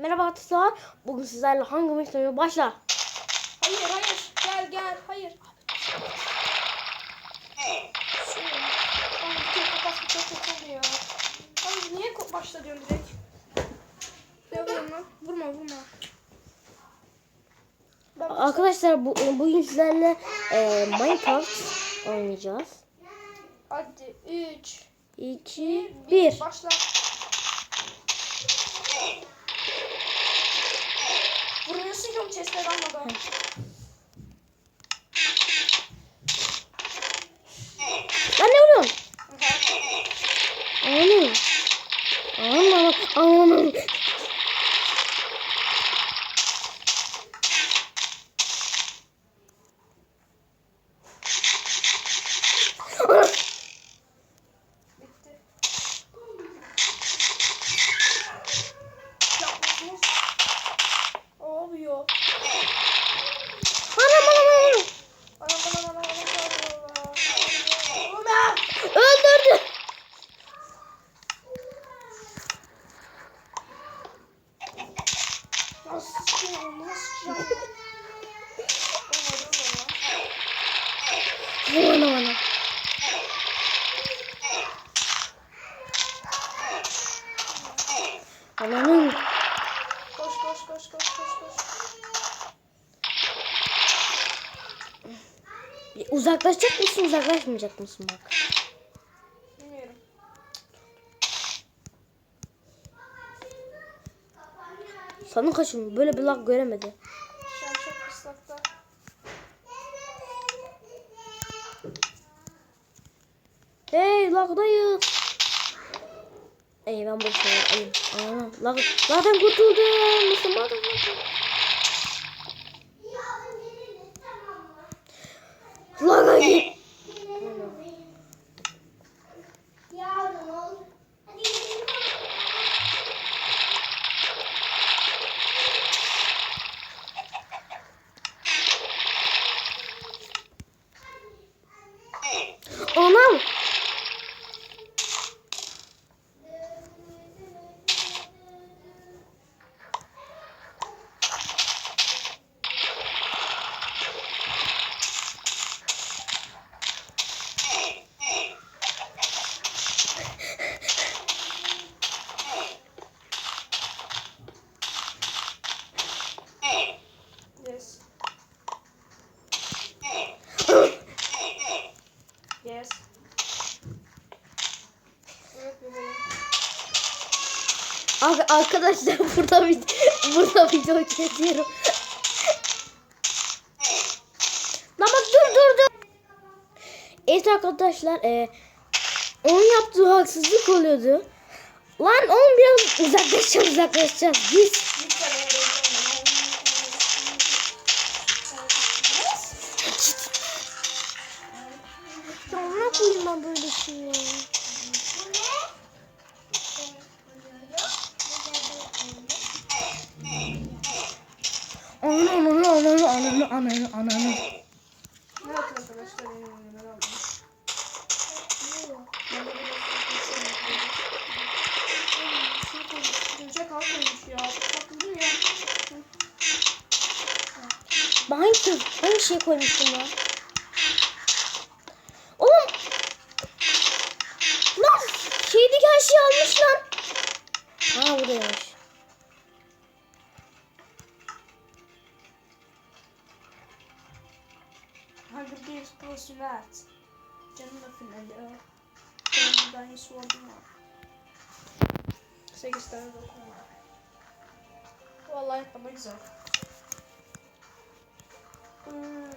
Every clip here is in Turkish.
Merhaba arkadaşlar. Bugün sizlerle hangi oyun? Başla. Hayır hayır gel gel hayır. Abi niye ko- başla diyorsun direkt? Lan? Vurma vurma. Ben Arkadaşlar bu, bugün sizlerle e, Minecraft oynayacağız. Hadi 3 2 1 Başla. Oğlum chest'e dalmadan. Lan ne vuruyorsun? Anam. Anam. Anam. Bitti. Yapmıyorsunuz. Oluyor. Anam anam anam. Anam anam anam anam anam. Ömer! Öldürdü. Nasıl sıçıyor? Nasıl sıçıyor? Olmadı olmadı. Anam anam. Ananın. Koş koş koş koş koş koş. Uzaklaşacak mısın uzaklaşmayacak mısın bak. Bilmiyorum. Sana kaçın böyle bir lag göremedi. Şu an çok ıslakta. Hey lagdayız. Ey ben bu şey ayım. Aa, lag, lagdan kurtuldum. Müslüman kurtuldum. 我が家 Arkadaşlar burada bir burada video çekiyorum. Bak dur dur dur. Evet arkadaşlar e, onun yaptığı haksızlık oluyordu. Lan oğlum biraz uzaklaşacağız uzaklaşacağız. Git. Ananı ananı ananı. Ne arkadaşlar benim önüme koymuş. Gülce kalkmamış ya. Kalkıldı ya. Ben hangi, hangi şey koymuştum ya? Oğlum. Lan şeydeki her şeyi almış lan. Ha buradaymış. Pro Sürat. Canım finali. Benim ben iyi sword'um var. 8 tane dokun var. Vallahi bana güzel. Hmm.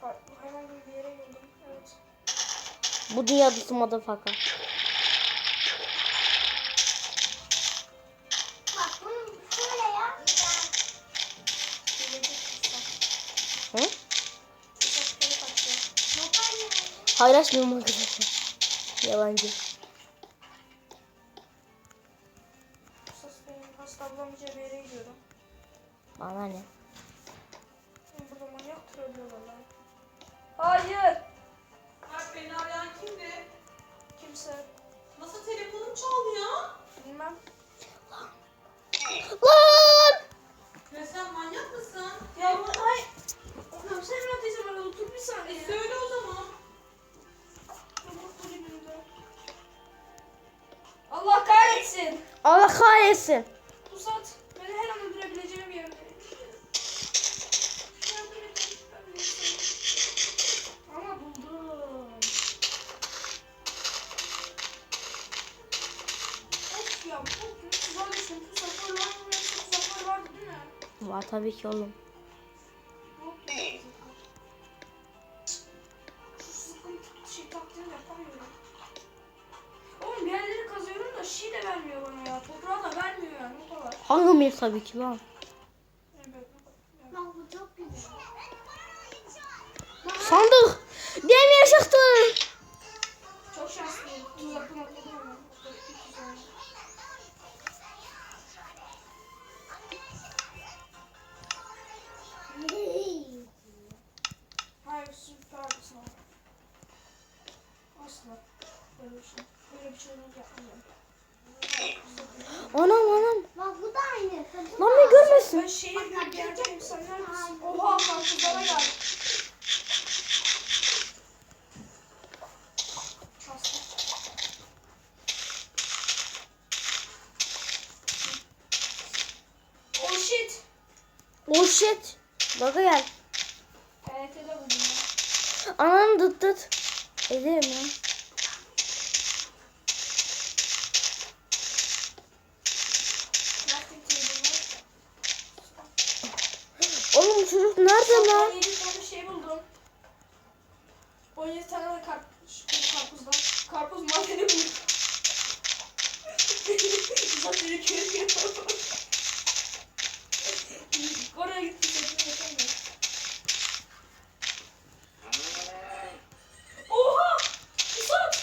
Farklı hayvan gibi bir yere geldim. Evet. Bu dünyadası motherfucker. Paylaşmıyorum arkadaşlar. Yalancı. Görmesin. Pusat beni her an öldürebileceğim yerde. Ama buldum. Of ya bu tuzağa düştüm. Tuzaklar var mı? Tuzaklar vardı değil mi? Var tabii ki oğlum. Tabii ki lan. Evet. Bak bu çok güzel. Sandık. Demir çıktı. Çok şanslıyım. Hayır. Asla. Böyle bir şey. Böyle bir şey yapmayacağım. Anam anam. Bak bu da aynı. Lan bir görmesin. Ben şehir gibi bir. Sen neredesin? Oha karpuzlara gel. Oh shit. Oh shit. Baka gel. TRT'de buldum. Anam dıt dıt. Ederim ya. Plastik table var. Oğlum bu çocuk nerede lan? 17 tane şey buldum. 17 tane de kar şu karpuzdan. Karpuz madeni buldum. Zaten köyü Oraya gitti sesini yapamıyorum. Oha! Pusat!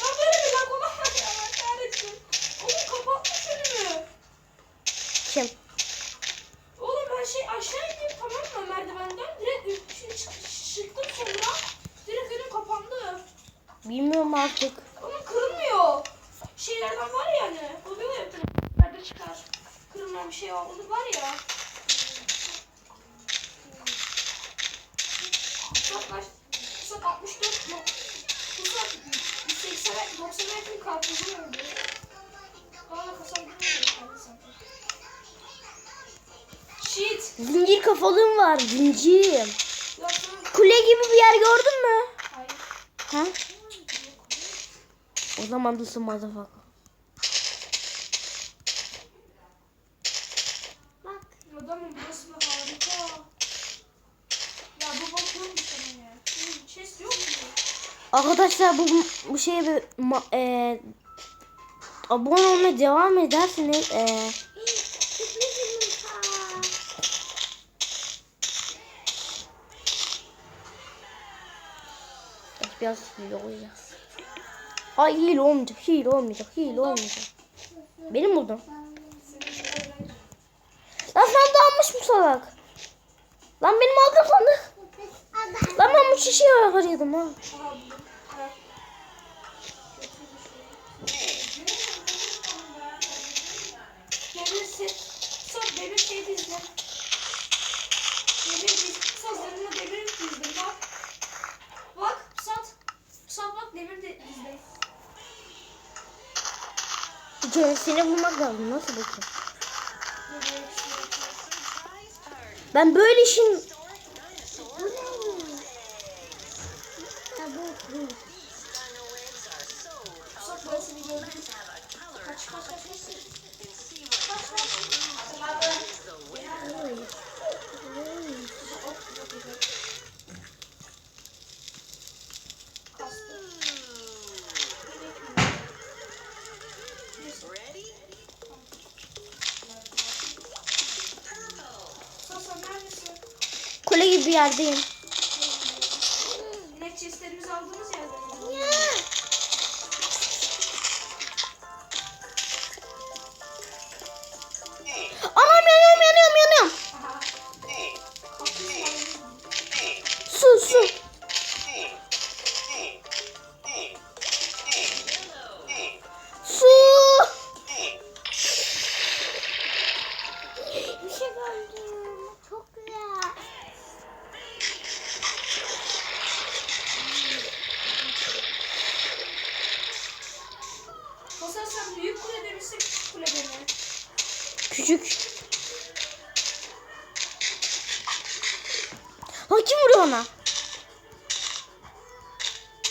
Ya böyle bir lak olamaz ya ben kahretsin. Oğlum kapatmış önümü. Kim? Oğlum ben şey aşağı indim tamam mı merdivenden direkt üstüne çık- çıktım sonra direkt önüm kapandı. Bilmiyorum artık. Oğlum kırılmıyor. Şeylerden var ya hani oluyor ya nerede çıkar. Kırılmayan bir şey. Onu var ya. Pusat kaç? Pusat 64 mu? Pusat 80 90 yakın karpuzum oldu. Bana da kasam. Shit. Zincir kafalığım var. Zincir. Kule gibi bir yer gördün mü? Hayır. Ha? O zaman da motherfucker. Bak. Adamın burası harika. Ya bu bakıyormuş sana ya. Bunun chest yok mu? Arkadaşlar bu bu şeye bir ma- e, abone olmaya devam ederseniz e, biraz hile olacağız. Hayır hile olmayacak, hile olmayacak, hile olmayacak. Benim buldum. Lan de almış mı salak? Lan benim aldığım sandık. Lan ben bu şişeyi harcadım ha. Aha buldum. Ha. Demir set. Sat demir şey dizdim. Demir diz. Sat yanına demir dizdim bak. Bak sat. Sat bak demir de dizdim. Seni bulmak lazım. Nasıl bakayım? Demir Ben böyle işin... Ya bu bu. Sat ben seni gördüm. Kaç kaç kaç kaç. Kaç kaç. Kastı. Sasa neredesin? Kule gibi bir yerdeyim. Ne chestlerimizi aldığımız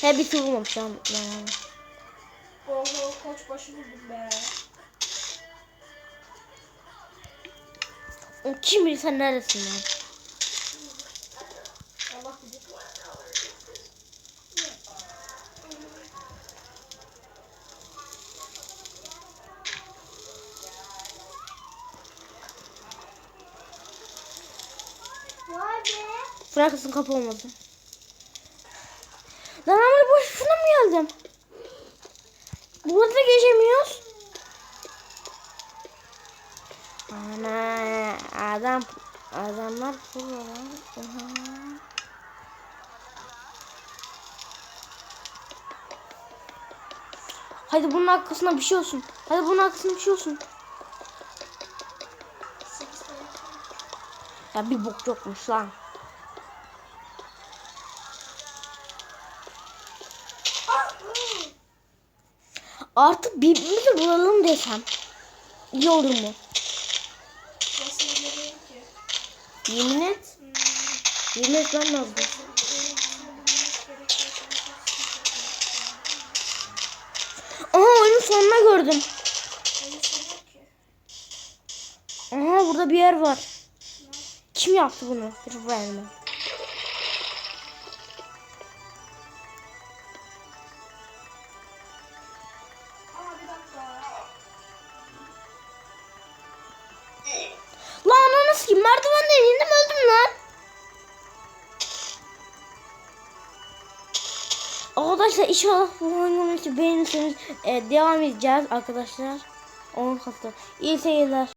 He bir vurmamış lan. Oho koç başı vurdum be. O kim bilir sen neredesin lan? Allah bilir. Bırakasın kapı olmadı. Şuna mı geldim? Burada geçemiyoruz. Ana adam adamlar burada lan. Hadi bunun arkasına bir şey olsun. Hadi bunun arkasına bir şey olsun. Ya bir bok yokmuş lan. Artık birbirimizi bulalım desem. İyi olur mu? Yemin et. Yemin et ben lazım. Aha oyunun sonuna gördüm. Aha burada bir yer var. Kim yaptı bunu? Bir verme. Merdivenden indim öldüm lan. Arkadaşlar inşallah bu oyunu beğenirseniz e, devam edeceğiz arkadaşlar. 10 hafta. İyi seyirler.